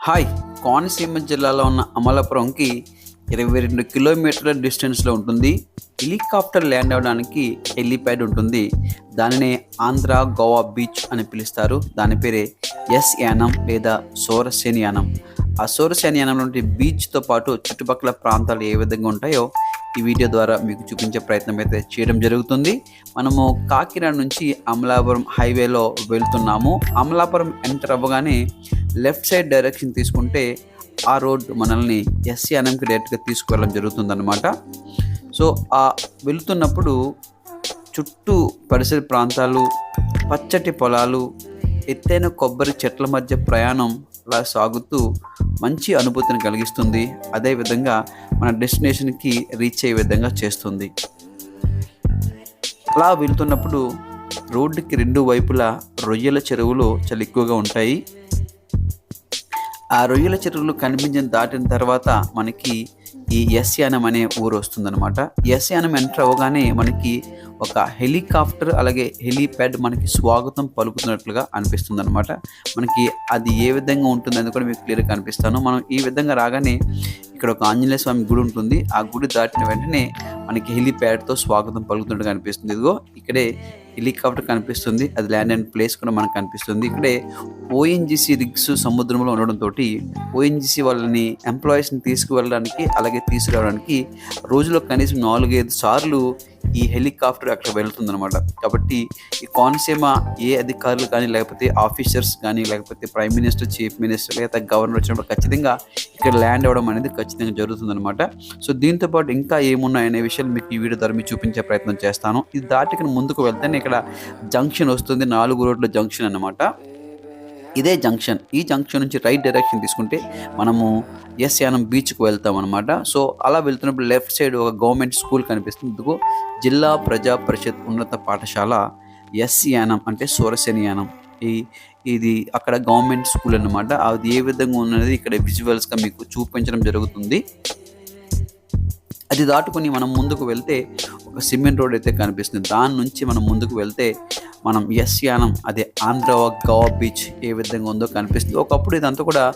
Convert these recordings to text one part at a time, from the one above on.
Hi. Konaseema జిల్లాలో ఉన్న అమలాపురంకి ఇరవై రెండు కిలోమీటర్ల డిస్టెన్స్లో ఉంటుంది. హెలికాప్టర్ ల్యాండ్ అవ్వడానికి హెలిప్యాడ్ ఉంటుంది. దానినే ఆంధ్ర గోవా బీచ్ అని పిలుస్తారు. దాని పేరే ఎస్ యానం లేదా సోరసేని యానం. ఆ సోరసేని యానం నుండి బీచ్తో పాటు చుట్టుపక్కల ప్రాంతాలు ఏ విధంగా ఉంటాయో ఈ వీడియో ద్వారా మీకు చూపించే ప్రయత్నం అయితే చేయడం జరుగుతుంది. మనము కాకినాడ నుంచి అమలాపురం హైవేలో వెళ్తున్నాము. అమలాపురం ఎంటర్ అవ్వగానే లెఫ్ట్ సైడ్ డైరెక్షన్ తీసుకుంటే ఆ రోడ్ మనల్ని ఎస్సీఎన్ఎంకి డైరెక్ట్గా తీసుకువెళ్ళడం జరుగుతుందన్నమాట. సో ఆ వెళ్తున్నప్పుడు చుట్టూ పరిసర ప్రాంతాలు పచ్చటి పొలాలు ఎత్తైన కొబ్బరి చెట్ల మధ్య ప్రయాణం అలా సాగుతూ మంచి అనుభూతిని కలిగిస్తుంది. అదేవిధంగా మన డెస్టినేషన్కి రీచ్ అయ్యే విధంగా చేస్తుంది. అలా వెళ్తున్నప్పుడు రోడ్డుకి రెండు వైపులా రొయ్యల చెరువులు చాలా ఎక్కువగా ఉంటాయి. ఆ రొయ్యల చెరువులు కనిపించిన దాటిన తర్వాత మనకి ఈ ఎస్యానం అనే ఊరు వస్తుందన్నమాట. ఎస్యానం ఎంటర్ అవ్వగానే మనకి ఒక హెలికాప్టర్ అలాగే హెలీప్యాడ్ మనకి స్వాగతం పలుకుతున్నట్లుగా అనిపిస్తుంది అనమాట మనకి అది ఏ విధంగా ఉంటుందని కూడా మీకు క్లియర్గా కనిపిస్తాను. మనం ఈ విధంగా రాగానే ఇక్కడ ఒక ఆంజనేయ స్వామి గుడి ఉంటుంది. ఆ గుడి దాటిన వెంటనే మనకి హెలీప్యాడ్తో స్వాగతం పలుకుతున్నట్టుగా అనిపిస్తుంది. ఇదిగో ఇక్కడే హెలికాప్టర్ కనిపిస్తుంది. అది ల్యాండ్ అండ్ ప్లేస్ కూడా మనకు కనిపిస్తుంది. ఇక్కడే ఓఎన్జిసి రిగ్స్ సముద్రంలో ఉండడంతో ఓఎన్జిసి వాళ్ళని ఎంప్లాయీస్ని తీసుకువెళ్ళడానికి అలాగే తీసుకురావడానికి రోజులో కనీసం నాలుగైదు సార్లు ఈ హెలికాప్టర్ అక్కడ వెళ్తుందనమాట కాబట్టి ఈ కోనసీమ ఏ అధికారులు కానీ లేకపోతే ఆఫీసర్స్ కానీ లేకపోతే ప్రైమ్ మినిస్టర్ చీఫ్ మినిస్టర్ లేకపోతే గవర్నర్ వచ్చినప్పుడు ఖచ్చితంగా ఇక్కడ ల్యాండ్ అవ్వడం అనేది ఖచ్చితంగా జరుగుతుందనమాట సో దీంతో పాటు ఇంకా ఏమున్నాయనే విషయాలు మీకు ఈ వీడియో ద్వారా మీకు చూపించే ప్రయత్నం చేస్తాను. ఇది దాటికి ముందుకు వెళ్తేనే ఇక్కడ జంక్షన్ వస్తుంది. నాలుగు రోడ్ల జంక్షన్ అనమాట ఇదే జంక్షన్. ఈ జంక్షన్ నుంచి రైట్ డైరెక్షన్ తీసుకుంటే మనము ఎస్ యానం బీచ్కు వెళ్తాం అనమాట సో అలా వెళ్తున్నప్పుడు లెఫ్ట్ సైడ్ ఒక గవర్నమెంట్ స్కూల్ కనిపిస్తుంది. ఇదిగో జిల్లా ప్రజా పరిషత్ ఉన్నత పాఠశాల ఎస్ యానం అంటే సూరసేని యానం ఈ ఇది అక్కడ గవర్నమెంట్ స్కూల్ అన్నమాట. అది ఏ విధంగా ఉన్నది ఇక్కడ విజువల్స్గా మీకు చూపించడం జరుగుతుంది. అది దాటుకొని మనం ముందుకు వెళ్తే ఒక సిమెంట్ రోడ్ అయితే కనిపిస్తుంది. దాని నుంచి మనం ముందుకు వెళ్తే మనం ఎస్ యానం అదే ఆంధ్ర గోవా బీచ్ ఏ విధంగా ఉందో కనిపిస్తుంది. ఒకప్పుడు ఇదంతా కూడా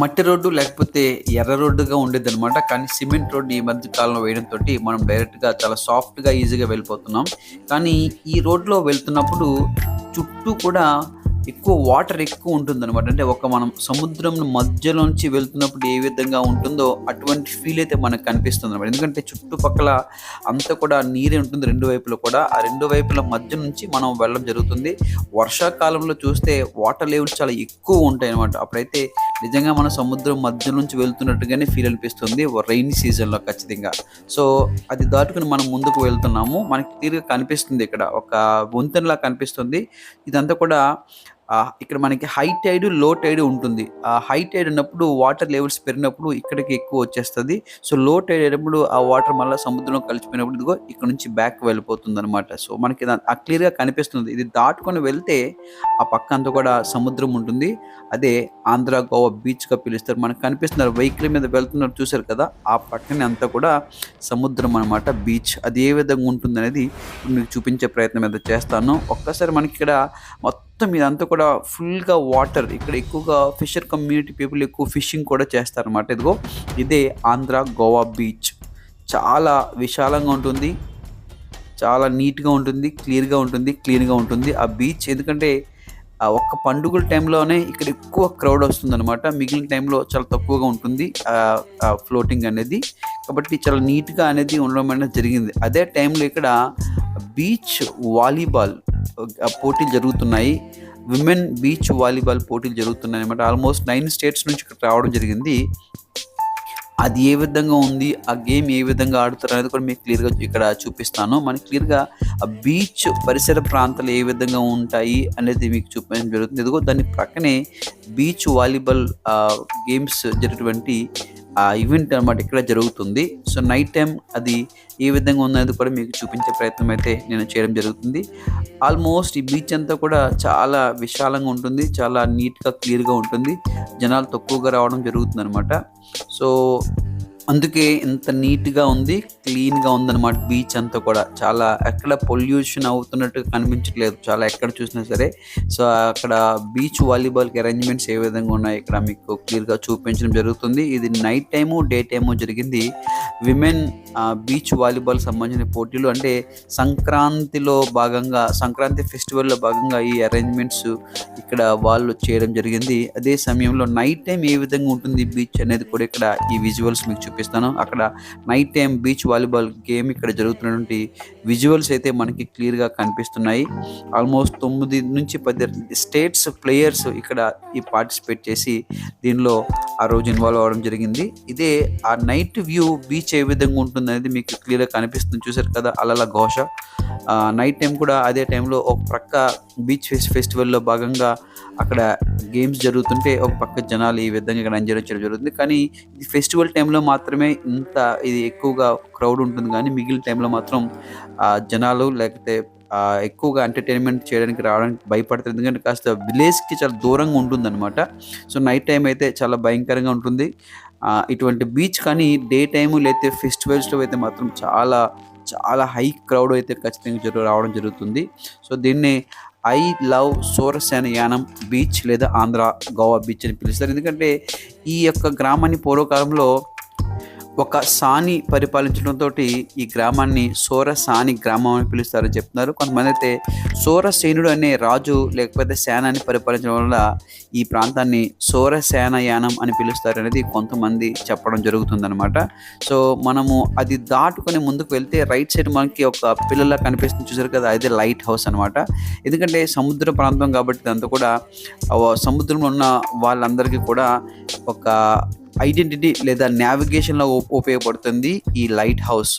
మట్టి రోడ్డు లేకపోతే ఎర్ర రోడ్డుగా ఉండేది అనమాట కానీ సిమెంట్ రోడ్డు ఈ మధ్య కాలంలో వేయడంతో మనం డైరెక్ట్గా చాలా సాఫ్ట్గా ఈజీగా వెళ్ళిపోతున్నాం. కానీ ఈ రోడ్లో వెళ్తున్నప్పుడు చుట్టూ కూడా ఎక్కువ వాటర్ ఎక్కువ ఉంటుంది అనమాట అంటే ఒక మనం సముద్రం మధ్యలోంచి వెళ్తున్నప్పుడు ఏ విధంగా ఉంటుందో అటువంటి ఫీల్ అయితే మనకు కనిపిస్తుంది అనమాట ఎందుకంటే చుట్టుపక్కల అంతా కూడా నీరే ఉంటుంది రెండు వైపులో కూడా. ఆ రెండు వైపుల మధ్య నుంచి మనం వెళ్ళడం జరుగుతుంది. వర్షాకాలంలో చూస్తే వాటర్ లెవెల్స్ చాలా ఎక్కువ ఉంటాయి అనమాట అప్పుడైతే నిజంగా మన సముద్రం మధ్య నుంచి వెళ్తున్నట్టుగానే ఫీల్ అనిపిస్తుంది. రైనీ సీజన్లో ఖచ్చితంగా. సో అది దాటుకుని మనం ముందుకు వెళ్తున్నాము. మనకి తీరుగా కనిపిస్తుంది ఇక్కడ. ఒక వంతెనలా కనిపిస్తుంది. ఇదంతా కూడా ఇక్కడ మనకి హై టైడ్లో టైడ్ ఉంటుంది. ఆ హై టైడ్ ఉన్నప్పుడు వాటర్ లెవెల్స్ పెరిగినప్పుడు ఇక్కడికి ఎక్కువ వచ్చేస్తుంది. సో లో టైడ్ అయినప్పుడు ఆ వాటర్ మళ్ళీ సముద్రంలో కలిసిపోయినప్పుడు ఇదిగో ఇక్కడ నుంచి బ్యాక్ వెళ్ళిపోతుంది అనమాట సో మనకి ఆ క్లియర్గా కనిపిస్తుంది. ఇది దాటుకొని వెళ్తే ఆ పక్క అంతా కూడా సముద్రం ఉంటుంది. అదే ఆంధ్ర గోవా బీచ్గా పిలుస్తారు. మనకు కనిపిస్తున్నారు వెహికల్ మీద వెళ్తున్నారు చూశారు కదా? ఆ పక్కనే అంతా కూడా సముద్రం అనమాట బీచ్. అది ఏ విధంగా ఉంటుంది అనేది మీకు చూపించే ప్రయత్నం అయితే చేస్తాను. ఒక్కసారి మనకి ఇక్కడ మొత్తం మొత్తం ఇదంతా కూడా ఫుల్గా వాటర్. ఇక్కడ ఎక్కువగా ఫిషర్ కమ్యూనిటీ పీపుల్ ఎక్కువ ఫిషింగ్ కూడా చేస్తారన్నమాట. ఇదిగో ఇదే ఆంధ్ర గోవా బీచ్. చాలా విశాలంగా ఉంటుంది. చాలా నీట్గా ఉంటుంది క్లియర్గా ఉంటుంది క్లీన్గా ఉంటుంది ఆ బీచ్. ఎందుకంటే ఆ ఒక్క పండుగల టైంలోనే ఇక్కడ ఎక్కువ క్రౌడ్ వస్తుందన్నమాట. మిగిలిన టైంలో చాలా తక్కువగా ఉంటుంది ఫ్లోటింగ్ అనేది. కాబట్టి చాలా నీట్గా అనేది ఉండడం అనేది జరిగింది. అదే టైంలో ఇక్కడ బీచ్ వాలీబాల్ ఆ, పోటీలు జరుగుతున్నాయి. విమెన్ బీచ్ వాలీబాల్ పోటీలు జరుగుతున్నాయి అనమాట ఆల్మోస్ట్ నైన్ స్టేట్స్ నుంచి ఇక్కడ రావడం జరిగింది. అది ఏ విధంగా ఉంది? ఆ గేమ్ ఏ విధంగా ఆడుతారు అనేది కూడా మీకు క్లియర్గా ఇక్కడ చూపిస్తాను. మనకి క్లియర్గా ఆ బీచ్ పరిసర ప్రాంతాలు ఏ విధంగా ఉంటాయి అనేది మీకు చూపించడం జరుగుతుంది. ఇదిగో దాని ప్రక్కనే బీచ్ వాలీబాల్ గేమ్స్ జరిగినటువంటి ఆ ఈవెంట్ అనమాట ఇక్కడ జరుగుతుంది. సో నైట్ టైం అది ఏ విధంగా ఉన్నది కూడా మీకు చూపించే ప్రయత్నం అయితే నేను చేయడం జరుగుతుంది. ఆల్మోస్ట్ ఈ బీచ్ అంతా కూడా చాలా విశాలంగా ఉంటుంది. చాలా నీట్గా క్లియర్గా ఉంటుంది. జనాలు తక్కువగా రావడం జరుగుతుంది అనమాట సో అందుకే ఇంత నీట్గా ఉంది క్లీన్గా ఉందన్నమాట. బీచ్ అంతా కూడా చాలా ఎక్కడ పొల్యూషన్ అవుతున్నట్టు కనిపించట్లేదు. చాలా ఎక్కడ చూసినా సరే. సో అక్కడ బీచ్ వాలీబాల్కి అరేంజ్మెంట్స్ ఏ విధంగా ఉన్నాయి ఇక్కడ మీకు క్లియర్గా చూపించడం జరుగుతుంది. ఇది నైట్ టైము డే టైము జరిగింది. విమెన్ బీచ్ వాలీబాల్ సంబంధించిన పోటీలు అంటే సంక్రాంతిలో భాగంగా సంక్రాంతి ఫెస్టివల్లో భాగంగా ఈ అరేంజ్మెంట్స్ ఇక్కడ వాళ్ళు చేయడం జరిగింది. అదే సమయంలో నైట్ టైం ఏ విధంగా ఉంటుంది బీచ్ అనేది కూడా ఇక్కడ ఈ విజువల్స్ మీకు చూపిస్తాను. అక్కడ night time beach volleyball game ఇక్కడ జరుగుతున్నటువంటి విజువల్స్ అయితే మనకి క్లియర్గా కనిపిస్తున్నాయి. ఆల్మోస్ట్ తొమ్మిది నుంచి పది స్టేట్స్ ప్లేయర్స్ ఇక్కడ ఈ పార్టిసిపేట్ చేసి దీనిలో ఆ రోజు ఇన్వాల్వ్ అవ్వడం జరిగింది. ఇదే ఆ నైట్ వ్యూ బీచ్ ఏ విధంగా ఉంటుంది అనేది మీకు క్లియర్గా కనిపిస్తుంది. చూసారు కదా అలల ఘోష. నైట్ టైం కూడా అదే టైంలో ఒక ప్రక్క బీచ్ ఫెస్ ఫెస్టివల్లో భాగంగా అక్కడ గేమ్స్ జరుగుతుంటే ఒక పక్క జనాలు ఈ విధంగా ఇక్కడ ఎంజాయ్ చేయడం జరుగుతుంది. కానీ ఇది ఫెస్టివల్ టైంలో మాత్రమే ఇంత ఇది ఎక్కువగా క్రౌడ్ ఉంటుంది. కానీ మిగిలిన టైంలో మాత్రం జనాలు లేకపోతే ఎక్కువగా ఎంటర్టైన్మెంట్ చేయడానికి రావడానికి భయపడతారు. ఎందుకంటే కాస్త విలేజ్కి చాలా దూరంగా ఉంటుందన్నమాట. సో నైట్ టైం అయితే చాలా భయంకరంగా ఉంటుంది. ఇటువంటి బీచ్ కానీ డే టైము లేకపోతే ఫెస్టివల్స్లో అయితే మాత్రం చాలా చాలా హై క్రౌడ్ అయితే ఖచ్చితంగా జరుగు రావడం జరుగుతుంది. సో దీన్ని I love Surasena Yanam beach లేదా ఆంధ్ర గోవా బీచ్ అని పిలుస్తారు. ఎందుకంటే ఈ యొక్క గ్రామాన్ని పూర్వకాలంలో ఒక సాని పరిపాలించడంతో ఈ గ్రామాన్ని సోరసాని గ్రామం అని పిలుస్తారని చెప్తున్నారు. కొంతమంది అయితే సోరసేనుడు అనే రాజు లేకపోతే సేనాన్ని పరిపాలించడం వల్ల ఈ ప్రాంతాన్ని సోరసేన యానం అని పిలుస్తారు అనేది కొంతమంది చెప్పడం జరుగుతుందనమాట సో మనము అది దాటుకొని ముందుకు వెళ్తే రైట్ సైడ్ మనకి ఒక పిల్లల కనిపిస్తుంది చూసారు కదా అదే లైట్ హౌస్ అనమాట ఎందుకంటే సముద్ర ప్రాంతం కాబట్టి దాంతో కూడా సముద్రంలో ఉన్న వాళ్ళందరికీ కూడా ఒక ఐడెంటిటీ లేదా నావిగేషన్లో ఉపయోగపడుతుంది ఈ లైట్ హౌస్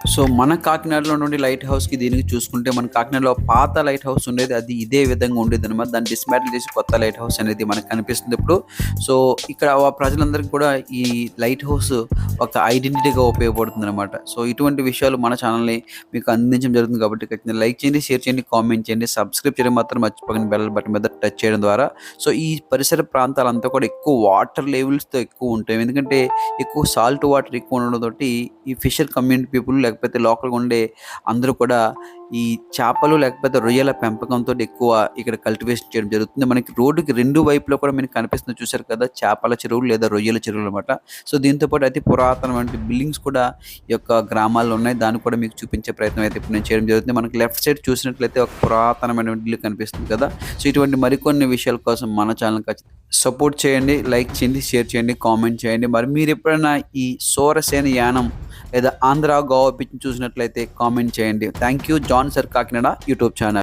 సో మన కాకినాడలో నుండి లైట్ హౌస్కి దీనికి చూసుకుంటే మన కాకినాడలో పాత లైట్ హౌస్ ఉండేది అది ఇదే విధంగా ఉండేది అనమాట దాన్ని డిస్మాటిల్ చేసి కొత్త లైట్ హౌస్ అనేది మనకు కనిపిస్తుంది ఇప్పుడు. సో ఇక్కడ ప్రజలందరికీ కూడా ఈ లైట్ హౌస్ ఒక ఐడెంటిటీగా ఉపయోగపడుతుంది అనమాట సో ఇటువంటి విషయాలు మన ఛానల్ని మీకు అందించడం జరుగుతుంది కాబట్టి ఖచ్చితంగా లైక్ చేయండి షేర్ చేయండి కామెంట్ చేయండి సబ్స్క్రైబ్ చేయడం మాత్రం మర్చిపోకండి బెల్ బటన్ మీద టచ్ చేయడం ద్వారా. సో ఈ పరిసర ప్రాంతాలంతా కూడా ఎక్కువ వాటర్ లెవెల్స్తో ఎక్కువ ఉంటాయి. ఎందుకంటే ఎక్కువ సాల్ట్ వాటర్ ఎక్కువ ఉండడంతో ఈ ఫిషర్ కమ్యూనిటీ పీపుల్ లేకపోతే లోకల్ ఉండే అందరూ కూడా ఈ చేపలు లేకపోతే రొయ్యల పెంపకంతో ఎక్కువ ఇక్కడ కల్టివేషన్ చేయడం జరుగుతుంది. మనకి రోడ్డుకి రెండు వైపులో కూడా మీకు కనిపిస్తుంది. చూశారు కదా? చేపల చెరువులు లేదా రొయ్యల చెరువులు అనమాట సో దీంతో పాటు అతి పురాతనమైన బిల్డింగ్స్ కూడా ఈ యొక్క గ్రామాల్లో ఉన్నాయి. దాన్ని కూడా మీకు చూపించే ప్రయత్నం అయితే ఇప్పుడు నేను చేయడం జరుగుతుంది. మనకి లెఫ్ట్ సైడ్ చూసినట్లయితే ఒక పురాతనమైన ఇల్లు కనిపిస్తుంది కదా? సో ఇటువంటి మరికొన్ని విషయాల కోసం మన ఛానల్ ఖచ్చితంగా సపోర్ట్ చేయండి. లైక్ చేయండి షేర్ చేయండి కామెంట్ చేయండి. మరి మీరు ఎప్పుడైనా ఈ సోరసేన యానం లేదా ఆంధ్ర గోవా పిచ్ చూసినట్లయితే కామెంట్ చేయండి. Thank you John sir Kakinada YouTube channel.